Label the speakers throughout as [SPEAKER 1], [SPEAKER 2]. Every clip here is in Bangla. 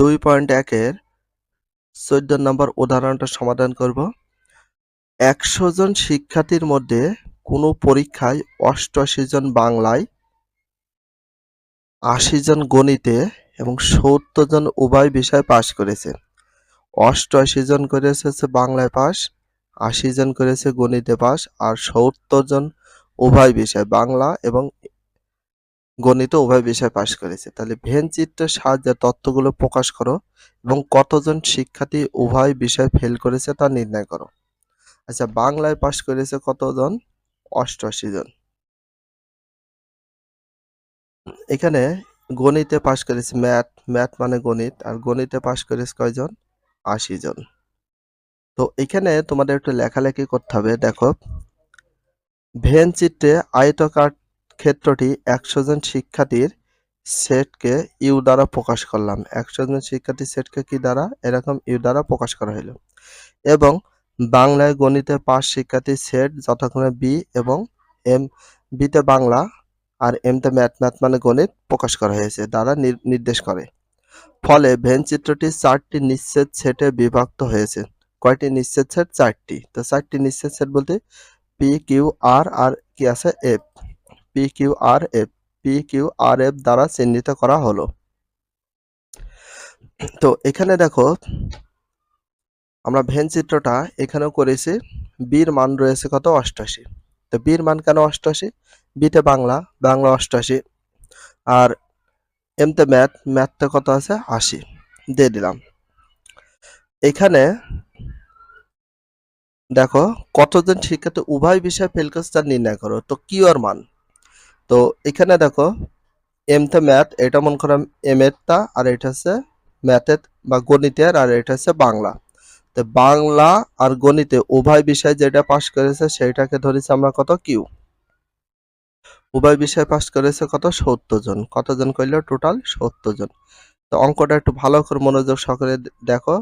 [SPEAKER 1] দুই পয়েন্ট একের চোদ্দ নম্বর উদাহরণটা সমাধান করব। একশো জন শিক্ষার্থীর মধ্যে কোনো পরীক্ষায় অষ্টআশি জন বাংলায়, আশি জন গণিতে এবং সত্তর জন উভয় বিষয় পাশ করেছে। অষ্টআশি জন করেছে হচ্ছে বাংলায় পাস আশি জন করেছে গণিতে পাস আর সত্তর জন উভয় বিষয় বাংলা এবং গণিত উভয় বিষয় পাশ করেছে। তাহলে ভেন চিত্রের সাহায্যে তথ্যগুলো প্রকাশ করো এবং কতজন শিক্ষার্থী উভয় বিষয় ফেল করেছে তা নির্ণয় করো। আচ্ছা বাংলায় পাশ করেছে কতজন? অষ্টআশি জন। এখানে গণিতে পাশ করেছে ম্যাথ ম্যাথ মানে গণিত, আর গণিতে পাশ করেছে কয়জন? আশি জন। তো এখানে তোমাদের একটু লেখালেখি করতে হবে। দেখো, ভেন চিত্রে আয়তকার ক্ষেত্রটি একশো জন শিক্ষার্থীর সেটকে ইউ দ্বারা প্রকাশ করলাম। একশো জন শিক্ষার্থীর সেটকে কি দ্বারা? এরকম ইউ দ্বারা প্রকাশ করা হলো এবং বাংলায় গণিতে পাঁচ শিক্ষার্থীর সেট যথাক্রমে বি এবং এম বিতে বাংলা আর এমতে ম্যাথ ম্যাথ মানে গণিত প্রকাশ করা হয়েছে, দ্বারা নির- নির্দেশ করে। ফলে ভেন চিত্রটি চারটি নিশ্চিত সেটে বিভক্ত হয়েছে। কয়টি নিশ্চিত সেট? চারটি। তো চারটি নিশ্চিত সেট বলতে পি কিউ আর আর কি আছে? F P Q R F P Q R F দ্বারা চিহ্নিত করা হলো। তো এখানে দেখো, আমরা ভেন চিত্রটা এখানেও করেছি। বির মান রয়েছে কত? অষ্টআশি তো বির মান কেন অষ্টআশি বিতে বাংলা বাংলা অষ্টআশি আর এমতে ম্যাথ ম্যাথটা কত আছে? আশি। দিয়ে দিলাম। এখানে দেখো, কতজন শিক্ষার্থী উভয় বিষয় ফেল করছে তা নির্ণয় করো? তো কিউ আর মান। তো এখানে দেখো এমতে ম্যাথ এটা মনে করো এম এরটা আর এটা হচ্ছে ম্যাথের বা গণিতের, আর এটা হচ্ছে বাংলা। তো বাংলা আর গণিতে উভয় বিষয় যেটা পাশ করেছে সেইটাকে ধরেছি আমরা কত? কিউ উভয় বিষয় পাস করেছে কত? সত্তর জন। কতজন কইল? টোটাল সত্তর জন। তো অঙ্কটা একটু ভালো করে মনোযোগ সহকারে দেখো,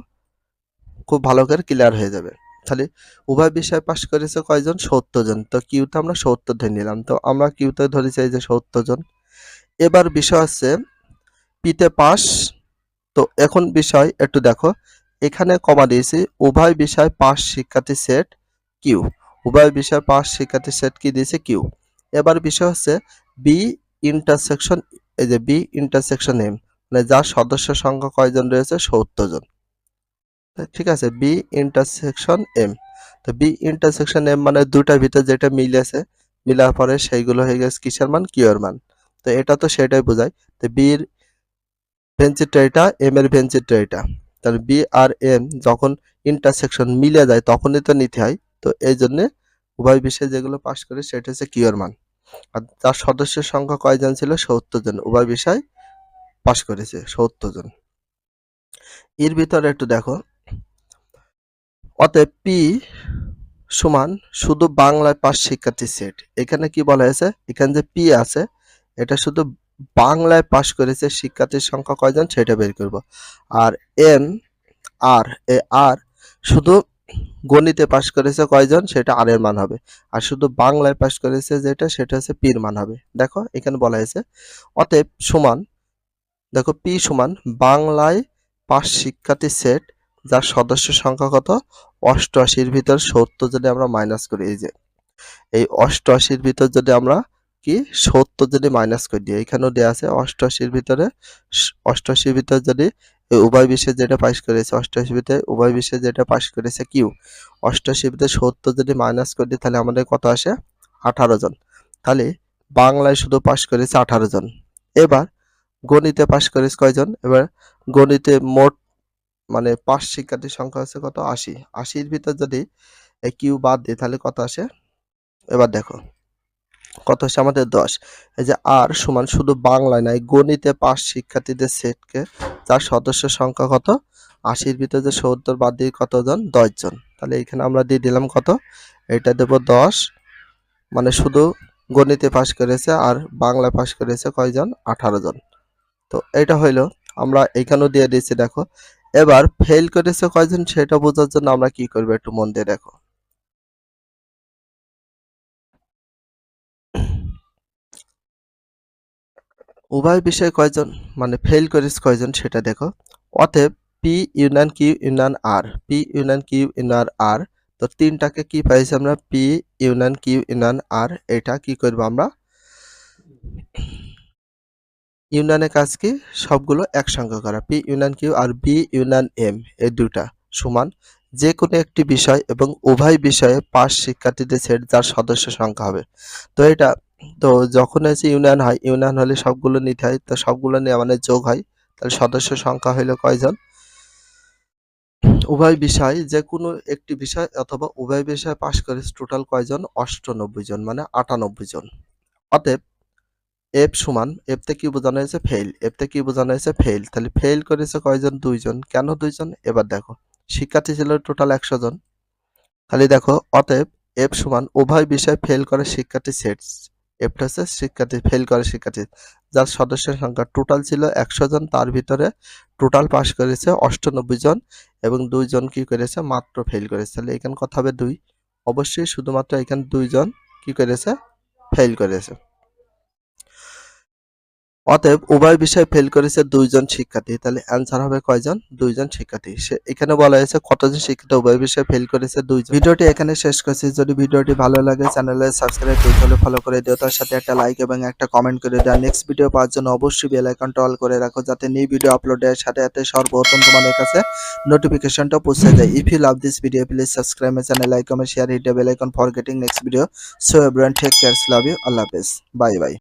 [SPEAKER 1] খুব ভালো করে ক্লিয়ার হয়ে যাবে। তাহলে উভয় বিষয় পাশ করেছে কয়জন? সত্তর জন তো কিউতে আমরা সত্তর ধরে নিলাম। তো আমরা কিউতে ধরেছি এই যে সত্তর জন এবার বিষয় হচ্ছে পিতে পাস তো এখন বিষয় একটু দেখো। এখানে কমা দিয়েছি, উভয় বিষয় পাস শিক্ষার্থী সেট কিউ উভয় বিষয় পাস শিক্ষার্থী সেট কি দিয়েছে? কিউ এবার বিষয় হচ্ছে বি ইন্টারসেকশন এই যে বি ইন্টারসেকশন এম মানে যার সদস্য সংখ্যা কয়জন রয়েছে? সত্তর জন ঠিক আছে বি ইন্টারসেকশন এম তো বি ইন্টারসেকশন এম মানে দুটার ভিতর যেটা মিল আছে, মিলার পরে সেইগুলো হয়ে গেছে কিসের মান? কিউ এর মান। তো এটা তো সেটাই বোঝায়। তো বির ভেঞ্চিটটা এটা এম এর ভেঞ্চিটটা এটা তাহলে বি আর এম যখন ইন্টারসেকশন মিলে যায় তখনই তো নিতে হয়। তো এই জন্যে উভয় বিষয়ে যেগুলো পাশ করে সেটা হচ্ছে কিউর মান। আর তার সদস্যের সংখ্যা কয়জন ছিল? সত্তর জন। উভয় বিষয় পাশ করেছে, সত্তর জন। এর ভিতরে একটু দেখো। অতএব পি সমান শুধু বাংলায় পাস শিক্ষার্থী সেট এখানে কি বলা হয়েছে? এখানে যে পি আছে, এটা শুধু বাংলায় পাশ করেছে শিক্ষার্থীর সংখ্যা কয়জন? সেটা বের করব। আর এম আর এ আর শুধু গণিতে পাশ করেছে কয়জন? সেটা আর এর মান হবে। আর শুধু বাংলায় পাশ করেছে যেটা, সেটা হচ্ছে পির মান হবে। দেখো, এখানে বলা হয়েছে। অতএব সমান, দেখো পি সমান বাংলায় পাশ শিক্ষার্থী সেট যার সদস্য সংখ্যা কত? অষ্টআশির ভিতর সত্তর যদি আমরা মাইনাস করি, এই যে, এই অষ্টআশির ভিতর যদি আমরা কি? সত্তর যদি মাইনাস করে দিই এখানেও দেওয়া আছে অষ্টআশির ভিতরে অষ্টআশির ভিতর যদি এই উভয় বিষয়ে যেটা পাস করেছে, অষ্টআশির ভিতরে উভয় বিষয়ে যেটা পাস করেছে কিউ অষ্টআশির ভিতরে সত্তর যদি মাইনাস করে দিই তাহলে আমাদের কত আসে? আঠারো জন। তাহলে বাংলায় শুধু পাস করেছে আঠারো জন। এবার গণিতে পাস করেছে কয়জন? এবার গণিতে মোট মানে পাস শিক্ষার্থীর সংখ্যা আছে কত? আশি। আশির ভিতর যদি কিউ বাদ দিই, তাহলে কত আসে? এবার দেখো, কত আসে আমাদের দশ। এই যে আর সমান শুধু বাংলায় নাই গণিতে পাস শিক্ষার্থীদের সেটকে তার সদস্য সংখ্যা কত? আশির ভিতরে যে সত্তর বাদ দিয়ে কতজন? দশ জন। তাহলে এখানে আমরা দিয়ে দিলাম কত? এটা দেব দশ। মানে শুধু গণিতে পাস করেছে আর বাংলা পাস করেছে কয়জন? আঠারো জন। তো এটা হইল, আমরা এখানেও দিয়ে দিয়েছি, দেখো। এবার ফেল করেছে কয়জন সেটা বোঝার জন্য আমরা কি করব একটু মন দিয়ে দেখো। উভয় বিষয়ে কয়জন মানে ফেল করেছে কয়জন সেটা দেখো। অতএব P union Q union R P union Q union R তো তিনটাকে কি পাইছি আমরা? P union Q union R এটা কি করব আমরা? ইউনিয়নের কাজ কি? সবগুলো একসঙ্গে করা। পি ইউনিয়ন কিউ আর বি ইউনিয়ন এম, এই দুটা সমান। যে কোনো একটি বিষয় এবং উভয় বিষয়ে পাঁচ শিক্ষার্থীদের সেট যার সদস্য সংখ্যা হবে। তো এটা, তো যখন হচ্ছে ইউনিয়ন হয়, ইউনিয়ন হলে সবগুলো নিতে হয়, তো সবগুলো নিয়ে মানে যোগ হয়, তাহলে সদস্য সংখ্যা হইল কয়জন? উভয় বিষয় যে কোনো একটি বিষয় অথবা উভয় বিষয় পাশ করে টোটাল কয়জন? অষ্টানব্বই জন মানে আটানব্বই জন। অতএব এফ সমান এফতে কি বোঝানো হয়েছে? ফেল এফতে কি বোঝানো হয়েছে? ফেল তাহলে ফেল করেছে কয়জন? দুইজন। কেন দুইজন? এবার দেখো। শিক্ষার্থী ছিল টোটাল একশো জন। তাহলে দেখো, অতএব এফ সমান উভয় বিষয় ফেল করে শিক্ষার্থী সেট এফটা হচ্ছে শিক্ষার্থী ফেল করে শিক্ষার্থী। যার সদস্যের সংখ্যা টোটাল ছিল একশো জন, তার ভিতরে টোটাল পাস করেছে অষ্টানব্বই জন এবং দুইজন কি করেছে? মাত্র ফেল করেছে। তাহলে এখানে কথা হবে দুই। অবশ্যই শুধুমাত্র এখানে দুইজন কি করেছে? ফেল করেছে। অতএব উভয় বিষয় ফেল করেছে দুইজন শিক্ষার্থী। তাহলে অ্যান্সার হবে কয়জন? দুইজন শিক্ষার্থী। এখানে বলা হয়েছে কতজন শিক্ষার্থী উভয় বিষয় ফেল করেছে দুইজন। ভিডিওটি এখানে শেষ করছি। যদি ভিডিওটি ভালো লাগে চ্যানেলে সাবস্ক্রাইব করতে হলে ফলো করে দিও। তার সাথে একটা লাইক এবং একটা কমেন্ট করে দেওয়া নেক্সট ভিডিও পাওয়ার জন্য অবশ্যই বেল আইকনটা অল করে রাখো, যাতে নিউ ভিডিও আপলোডের সাথে সাথে সর্বপ্রথম তোমাদের কাছে নোটিফিকেশনটা পৌঁছে যায়। If you love this video please subscribe my channel like comment share hit the bell icon for getting next video so everyone take cares love you আল্লাহ হাফেজ বাই বাই